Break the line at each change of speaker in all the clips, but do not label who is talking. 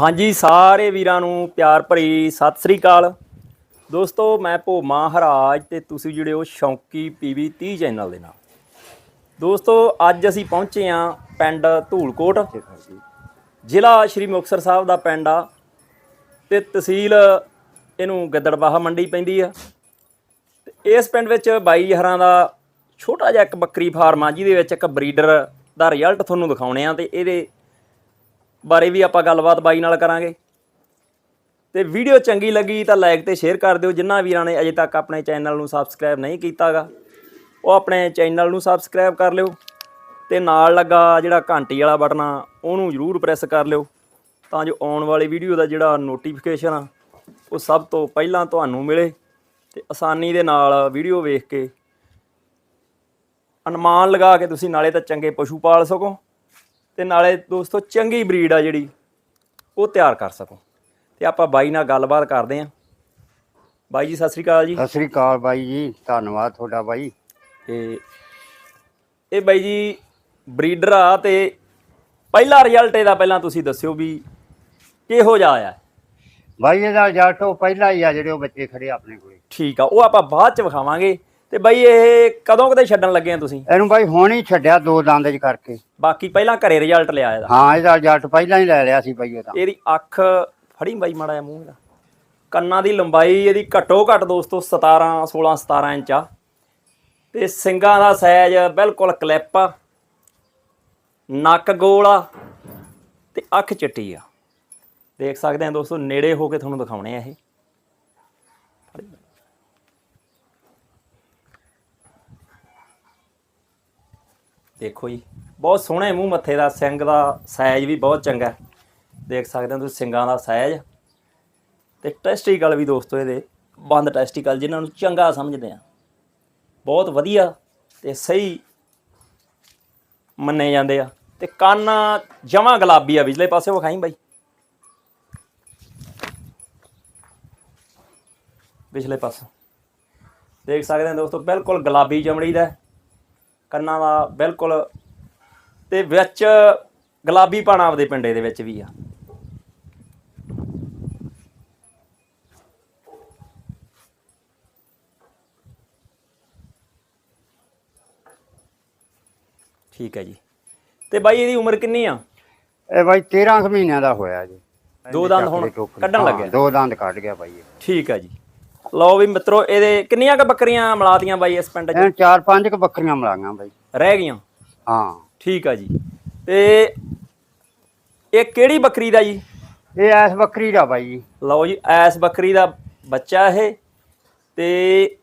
ਹਾਂਜੀ ਸਾਰੇ ਵੀਰਾਂ ਨੂੰ ਪਿਆਰ ਭਰੀ ਸਤਿ ਸ੍ਰੀ ਅਕਾਲ। ਦੋਸਤੋ ਮੈਂ ਭੋਮਾ ਹਰਾਜ ਤੇ ਤੁਸੀਂ ਜਿਹੜੇ ਹੋ ਸ਼ੌਂਕੀ ਪੀਵੀ 30 ਚੈਨਲ ਦੇ ਨਾਲ। ਦੋਸਤੋ ਅੱਜ ਅਸੀਂ ਪਹੁੰਚੇ ਆ ਪਿੰਡ ਧੂਲਕੋਟ। ਜ਼ਿਲ੍ਹਾ ਸ਼੍ਰੀ ਮੁਕਤਸਰ ਸਾਹਿਬ ਦਾ ਪਿੰਡ ਆ ਤੇ ਤਹਿਸੀਲ ਇਹਨੂੰ ਗਿੱਦੜਬਾਹਾ ਮੰਡੀ ਪੈਂਦੀ ਆ। ਤੇ ਇਸ ਪਿੰਡ ਵਿੱਚ ਬਾਈ ਹਰਾਂ ਦਾ ਛੋਟਾ ਜਿਹਾ ਇੱਕ ਬੱਕਰੀ ਫਾਰਮ ਆ ਜਿਹਦੇ ਵਿੱਚ ਇੱਕ ਬਰੀਡਰ ਦਾ ਰਿਜ਼ਲਟ ਤੁਹਾਨੂੰ ਦਿਖਾਉਣੇ ਆ ਤੇ ਇਹਦੇ ਬਾਰੇ ਵੀ ਆਪਾਂ ਗੱਲਬਾਤ ਬਾਈ ਨਾਲ ਕਰਾਂਗੇ। ਤੇ ਵੀਡੀਓ ਚੰਗੀ ਲੱਗੀ ਤਾਂ ਲਾਈਕ ਤੇ ਸ਼ੇਅਰ ਕਰ ਦਿਓ। ਜਿਨ੍ਹਾਂ ਵੀਰਾਂ ਨੇ ਅਜੇ ਤੱਕ ਆਪਣੇ ਚੈਨਲ ਨੂੰ ਸਬਸਕ੍ਰਾਈਬ ਨਹੀਂ ਕੀਤਾਗਾ, ਉਹ ਆਪਣੇ ਚੈਨਲ ਨੂੰ ਸਬਸਕ੍ਰਾਈਬ ਕਰ ਲਿਓ ਤੇ ਨਾਲ ਲੱਗਾ ਜਿਹੜਾ ਘੰਟੀ ਵਾਲਾ ਬਟਨ ਆ, ਉਹਨੂੰ ਜ਼ਰੂਰ ਪ੍ਰੈਸ ਕਰ ਲਿਓ ਤਾਂ ਜੋ ਆਉਣ ਵਾਲੀ ਵੀਡੀਓ ਦਾ ਜਿਹੜਾ ਨੋਟੀਫਿਕੇਸ਼ਨ ਆ, ਉਹ ਸਭ ਤੋਂ ਪਹਿਲਾਂ ਤੁਹਾਨੂੰ ਮਿਲੇ ਤੇ ਆਸਾਨੀ ਦੇ ਨਾਲ ਵੀਡੀਓ ਵੇਖ ਕੇ ਅਨੁਮਾਨ ਲਗਾ ਕੇ ਤੁਸੀਂ ਨਾਲੇ ਤਾਂ ਚੰਗੇ ਪਸ਼ੂ ਪਾਲ ਸਕੋ। ਤੇ ਨਾਲੇ ਦੋਸਤੋ ਚੰਗੀ ਬਰੀਡ ਆ ਜਿਹੜੀ ਉਹ ਤਿਆਰ ਕਰ ਸਕੋ। ਤੇ ਆਪਾਂ ਬਾਈ ਨਾਲ ਗੱਲਬਾਤ ਕਰਦੇ ਆਂ। ਬਾਈ ਜੀ ਸਤਿ ਸ੍ਰੀ ਅਕਾਲ ਜੀ।
ਸਤਿ ਸ੍ਰੀ ਅਕਾਲ ਬਾਈ ਜੀ ਧੰਨਵਾਦ ਤੁਹਾਡਾ ਬਾਈ।
ਤੇ ਇਹ ਬਾਈ ਜੀ ਬਰੀਡਰ ਆ ਤੇ ਪਹਿਲਾ ਰਿਜ਼ਲਟ ਇਹਦਾ ਪਹਿਲਾਂ ਤੁਸੀਂ ਦੱਸਿਓ ਵੀ ਕਿਹੋ ਜਿਹਾ ਆਇਆ।
ਬਾਈ ਇਹਦਾ ਜਾਟੋ ਪਹਿਲਾਂ ਹੀ ਆ ਜਿਹੜੇ ਉਹ ਬੱਚੇ ਖੜੇ ਆਪਣੇ ਕੋਲੇ।
ਠੀਕ ਆ ਉਹ ਆਪਾਂ ਬਾਅਦ ਚ ਵਿਖਾਵਾਂਗੇ। ਤੇ ਬਾਈ ਇਹ ਕਦੋਂ ਕਦੇ ਛੱਡਣ ਲੱਗੇ ਆ ਤੁਸੀਂ?
ਇਹਨੂੰ ਬਾਈ ਹੁਣ ਹੀ ਛੱਡਿਆ ਦੋ ਦੰਦ ਚ ਕਰਕੇ।
ਬਾਕੀ ਪਹਿਲਾਂ ਘਰੇ ਰਿਜ਼ਲਟ ਲਿਆ ਇਹਦਾ।
ਹਾਂ ਇਹਦਾ ਜੱਟ ਪਹਿਲਾਂ ਹੀ ਲੈ ਲਿਆ ਸੀ ਬਾਈ ਉਹਦਾ
ਇਹਦੀ ਅੱਖ ਫੜੀ ਬਾਈ ਮਾੜਾ ਜਿਹਾ ਮੂੰਹ ਇਹਦਾ। ਕੰਨਾਂ ਦੀ ਲੰਬਾਈ ਇਹਦੀ ਘੱਟੋ ਘੱਟ ਦੋਸਤੋ 17 16 17 ਇੰਚ ਆ। ਤੇ ਸਿੰਗਾਂ ਦਾ ਸਾਈਜ਼ ਬਿਲਕੁਲ ਕਲਿੱਪ ਆ। ਨੱਕ ਗੋਲ ਆ ਤੇ ਅੱਖ ਚਿੱਟੀ ਆ। ਦੇਖ ਸਕਦੇ ਆ ਦੋਸਤੋ ਨੇੜੇ ਹੋ ਕੇ ਤੁਹਾਨੂੰ ਦਿਖਾਉਣੇ ਆ ਇਹ। ਦੇਖੋ ਜੀ। ਬਹੁਤ ਸੋਹਣੇ ਮੂੰਹ ਮੱਥੇ ਦਾ, ਸਿੰਘ ਦਾ ਸਾਈਜ਼ ਵੀ ਬਹੁਤ ਚੰਗਾ। ਦੇਖ ਸਕਦੇ ਹੋ ਤੁਸੀਂ ਸਿੰਗਾਂ ਦਾ ਸਾਈਜ਼। ਤੇ ਟੈਸਟੀਕਲ ਵੀ ਦੋਸਤੋ ਇਹਦੇ, ਬੰਦ ਟੈਸਟੀਕਲ ਜਿਨ੍ਹਾਂ ਨੂੰ ਚੰਗਾ ਸਮਝਦੇ ਆ। ਬਹੁਤ ਵਧੀਆ ਤੇ ਸਹੀ ਮੰਨੇ ਜਾਂਦੇ ਆ। ਤੇ ਕੰਨ ਜਮਾ ਗੁਲਾਬੀ ਆ, ਵਿਚਲੇ ਪਾਸੇ ਵਿਖਾਈ ਬਾਈ। ਪਿਛਲੇ ਪਾਸੇ। ਦੇਖ ਸਕਦੇ ਹੋ ਦੋਸਤੋ, ਬਿਲਕੁਲ ਗੁਲਾਬੀ ਚਮੜੀ ਦਾ ਕੰਨਾਂ ਦਾ ਬਿਲਕੁਲ ਤੇ ਵਿੱਚ ਗੁਲਾਬੀ ਪਾਣਾ ਆਪਦੇ ਪਿੰਡੇ ਦੇ ਵਿੱਚ ਵੀ ਆ। ਠੀਕ ਹੈ ਜੀ। ਤੇ ਬਾਈ ਇਹਦੀ ਉਮਰ ਕਿੰਨੀ ਆ?
ਇਹ ਬਾਈ 13 ਕੁ ਮਹੀਨਿਆਂ ਦਾ ਹੋਇਆ ਜੀ।
ਦੋ ਦੰਦ ਹੁਣ ਕੱਢਣ ਲੱਗਿਆ।
ਦੋ ਦੰਦ ਕੱਢ ਗਿਆ ਬਾਈ ਇਹ।
ਠੀਕ ਹੈ ਜੀ। ਲਓ ਵੀ ਮਿੱਤਰੋ ਇਹਦੇ ਕਿੰਨੀਆਂ ਕ ਬੱਕਰੀਆਂ ਮਲਾਤੀਆਂ ਬਾਈ ਇਸ ਪਿੰਡ 'ਚ?
ਇਹਨੂੰ ਚਾਰ ਪੰਜ ਕੁ ਬੱਕਰੀਆਂ ਮਿਲਾਂਗਾ ਬਾਈ।
ਰਹਿ ਗਈਆਂ?
ਹਾਂ।
ਠੀਕ ਆ ਜੀ। ਤੇ ਇਹ ਕਿਹੜੀ ਬੱਕਰੀ ਦਾ ਜੀ?
ਇਹ ਐਸ ਬੱਕਰੀ ਦਾ ਬਾਈ ਜੀ।
ਲਓ ਜੀ ਐਸ ਬੱਕਰੀ ਦਾ ਬੱਚਾ ਇਹ। ਤੇ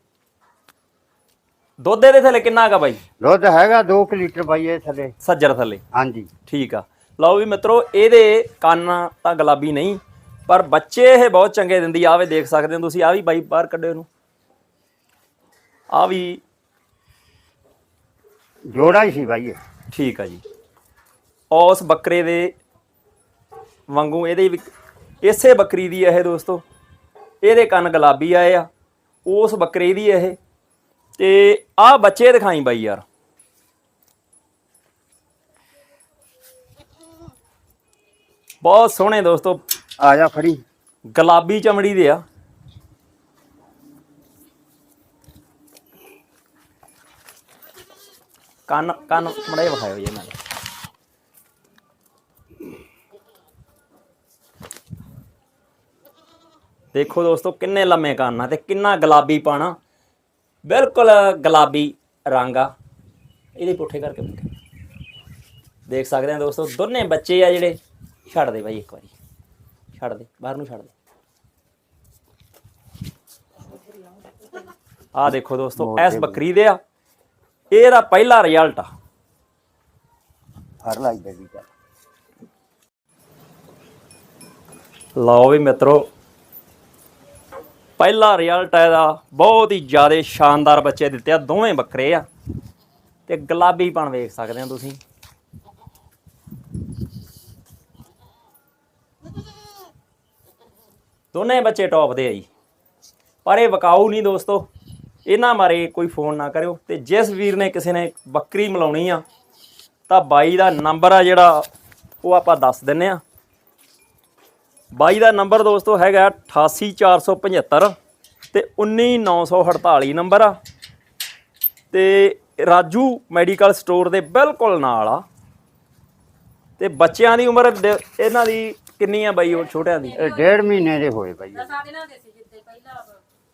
ਦੁੱਧ ਇਹਦੇ ਥੱਲੇ ਕਿੰਨਾ ਹੈਗਾ ਬਾਈ?
ਦੁੱਧ ਹੈਗਾ 2 ਲੀਟਰ ਬਾਈ ਇਹ ਥੱਲੇ।
ਸੱਜਰ ਥੱਲੇ।
ਹਾਂਜੀ।
ਠੀਕ ਆ। ਲਓ ਵੀ ਮਿੱਤਰੋ ਇਹਦੇ ਕੰਨ ਤਾਂ ਗੁਲਾਬੀ ਨਹੀਂ ਪਰ ਬੱਚੇ ਇਹ ਬਹੁਤ ਚੰਗੇ ਦਿੰਦੀ ਆ ਆਵੇ ਦੇਖ ਸਕਦੇ ਹੋ ਤੁਸੀਂ ਆ ਵੀ ਬਾਈ ਬਾਹਰ ਕੱਢਿਓ ਇਹਨੂੰ। ਆ ਵੀ
ਜੋੜਾ ਹੀ ਸੀ ਬਾਈ ਇਹ।
ਠੀਕ ਆ ਜੀ। ਉਸ ਬੱਕਰੇ ਦੇ ਵਾਂਗੂ ਇਹਦੇ ਵੀ ਇਸੇ ਬੱਕਰੀ ਦੀ ਇਹ ਦੋਸਤੋ ਇਹਦੇ ਕੰਨ ਗੁਲਾਬੀ ਆਏ ਆ ਉਸ ਬੱਕਰੇ ਦੀ ਇਹ। ਤੇ ਆਹ ਬੱਚੇ ਦਿਖਾਈ ਬਾਈ ਯਾਰ। ਬਹੁਤ ਸੋਹਣੇ ਦੋਸਤੋ
ਆ ਜਾ ਫੜੀ।
ਗੁਲਾਬੀ ਚਮੜੀ ਦੇ ਆ। ਕੰਨ ਕੰਨ ਮੜੇ ਵਿਖਾਇਓ ਜੀ ਇਹਨਾਂ ਦੇਖੋ ਦੋਸਤੋ, ਕਿੰਨੇ ਲੰਮੇ ਕੰਨ ਆ ਤੇ ਕਿੰਨਾ ਗੁਲਾਬੀ ਪਾਣਾ ਬਿਲਕੁਲ ਗੁਲਾਬੀ ਰੰਗ ਆ। ਇਹਦੇ ਪੁੱਠੇ ਕਰਕੇ ਦੇਖ ਸਕਦੇ ਆ ਦੋਸਤੋ, ਦੋਨੇ ਬੱਚੇ ਆ ਜਿਹੜੇ। ਛੱਡ ਦੇ ਬਾਈ ਇੱਕ ਵਾਰੀ। ਛੱਡ ਦੇ ਬਾਹਰ ਨੂੰ ਛੱਡ ਦੇ। ਆ ਦੇਖੋ ਦੋਸਤੋ ਐਸ ਬੱਕਰੀ ਦੇ ਆ। ਇਹਦਾ ਪਹਿਲਾ ਰਿਜ਼ਲਟ ਆ।
ਫੜ ਲਾਈ ਬੇਬੀ ਦਾ
ਲਓ ਵੀ ਮਿੱਤਰੋ ਪਹਿਲਾ ਰਿਜ਼ਲਟ ਇਹਦਾ। ਬਹੁਤ ਹੀ ਜ਼ਿਆਦਾ ਸ਼ਾਨਦਾਰ ਬੱਚੇ ਦਿੱਤੇ ਆ ਦੋਵੇਂ ਬੱਕਰੇ ਆ। ਤੇ ਗੁਲਾਬੀ ਪਣ ਵੇਖ ਸਕਦੇ ਹੋ ਤੁਸੀਂ। ਦੋਨੇ ਬੱਚੇ ਟੌਪ ਦੇ ਆ ਜੀ। ਪਰ ਇਹ ਵਕਾਊ ਨਹੀਂ ਦੋਸਤੋ। ਇਹਨਾਂ ਬਾਰੇ ਕੋਈ ਫੋਨ ਨਾ ਕਰਿਓ ਤੇ ਜਿਸ ਵੀਰ ਨੇ ਕਿਸੇ ਨੇ ਬੱਕਰੀ ਮਿਲਾਉਣੀ ਆ, ਤਾਂ ਬਾਈ ਦਾ ਨੰਬਰ ਆ ਜਿਹੜਾ, ਉਹ ਆਪਾਂ ਦੱਸ ਦਿੰਨੇ ਆ। ਬਾਈ ਦਾ ਨੰਬਰ ਦੋਸਤੋ ਹੈਗਾ 88475 ਤੇ 19948 ਨੰਬਰ ਆ। ਤੇ ਰਾਜੂ ਮੈਡੀਕਲ ਸਟੋਰ ਦੇ ਬਿਲਕੁਲ ਨਾਲ ਆ। ਤੇ ਬੱਚਿਆਂ ਦੀ ਉਮਰ ਡ- ਇਹਨਾਂ ਦੀ ਕਿੰਨੀ ਆ ਬਾਈ ਉਹ ਛੋਟਿਆਂ ਦੀ?
ਇਹ ਡੇਢ ਮਹੀਨੇ ਦੇ ਹੋਏ ਬਾਈ
ਦਸਾਂ ਦਿਨਾਂ ਦੇ ਸੀ ਜਿੱਦੇ ਪਹਿਲਾਂ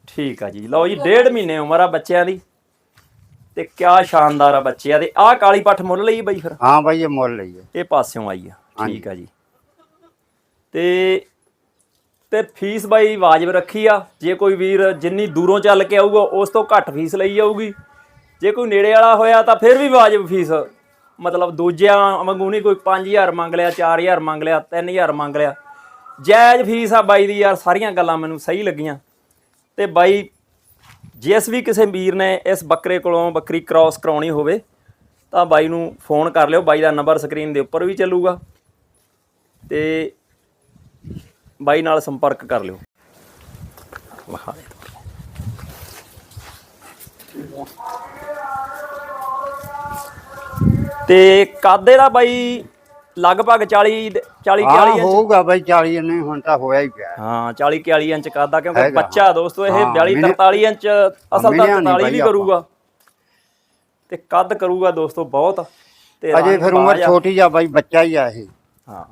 ਠੀਕ ਆ ਜੀ। ਲਓ ਜੀ ਡੇਢ ਮਹੀਨੇ ਉਮਰ ਆ ਬੱਚਿਆਂ ਦੀ। ਤੇ ਕਿਆ ਸ਼ਾਨਦਾਰ ਆ ਬੱਚੇ ਆ ਤੇ ਆਹ ਕਾਲੀ ਪੱਠ ਮੁੱਲ ਲਈ ਬਾਈ ਫਿਰ।
ਹਾਂ ਬਾਈ ਇਹ ਮੁੱਲ ਲਈ ਹੈ
ਇਹ ਪਾਸਿਓਂ ਆਈ ਆ। ਠੀਕ ਆ ਜੀ। ਤੇ ਤੇ ਫੀਸ ਬਾਈ ਵਾਜਬ ਰੱਖੀ ਆ। ਜੇ ਕੋਈ ਵੀਰ ਜਿੰਨੀ ਦੂਰੋਂ ਚੱਲ ਕੇ ਆਊਗਾ ਉਸ ਤੋਂ ਘੱਟ ਫੀਸ ਲਈ ਜਾਊਗੀ ਜੇ ਕੋਈ ਨੇੜੇ ਵਾਲਾ ਹੋਇਆ ਤਾਂ ਫਿਰ ਵੀ ਵਾਜਬ ਫੀਸ ਮਤਲਬ ਦੂਜਿਆਂ ਵਾਂਗੂ ਨਹੀਂ, ਕੋਈ 5000 ਮੰਗ ਲਿਆ 4000 ਮੰਗ ਲਿਆ 3000 ਮੰਗ ਲਿਆ। ਜਾਇਜ਼ ਫੀਸ ਆ ਬਾਈ ਦੀ ਯਾਰ, ਸਾਰੀਆਂ ਗੱਲਾਂ ਮੈਨੂੰ ਸਹੀ ਲੱਗੀਆਂ। ਤੇ ਬਾਈ, ਜਿਸ ਵੀ ਕਿਸੇ ਵੀਰ ਨੇ ਇਸ ਬੱਕਰੇ ਕੋਲੋਂ ਬੱਕਰੀ ਕ੍ਰਾਸ ਕਰਾਉਣੀ ਹੋਵੇ, ਤਾਂ ਬਾਈ ਨੂੰ ਫੋਨ ਕਰ ਲਿਓ। ਬਾਈ ਦਾ ਨੰਬਰ ਸਕਰੀਨ ਦੇ ਉੱਪਰ ਵੀ ਚੱਲੂਗਾ। ਤੇ ਬਾਈ ਨਾਲ ਸੰਪਰਕ ਕਰ ਲਿਓ। ਵਿਖਾ ਤੇ ਕਾਦੇ ਦਾ ਬਾਈ? ਲਗਭਗ 40 ਦੇ- 40
ਹਾਂ
41 ਇੰਚ?
ਹੋਊਗਾ ਬਾਈ 40 ਨਹੀਂ ਹੁਣ ਤਾਂ ਹੋਇਆ ਹੀ ਪਿਆ।
ਹਾਂ 40 41 ਇੰਚ ਕਾਦਾ ਕਿਉਂਕਿ
ਹੈਗਾ।
ਬੱਚਾ ਦੋਸਤੋ ਇਹ
ਹਾਂ,
42
ਮਿਲਿਆ-
43 ਇੰਚ ਅਸਲ ਤਾਂ
ਮਿਲਿਆ ਨਹੀਂ
43 ਵੀ
ਬਾਈ ਆਪਾਂ।
ਕਰੂਗਾ। ਤੇ ਕੱਦ ਕਰੂਗਾ ਦੋਸਤੋ ਬਹੁਤ। ਤੇ
ਅਜੇ
ਰੰਗ
ਫਿਰ ਉਮਰ
ਬਾਜ ਆ।
ਛੋਟੀ ਆ ਬਾਈ ਬੱਚਾ ਹੀ ਆ ਇਹ।
ਹਾਂ।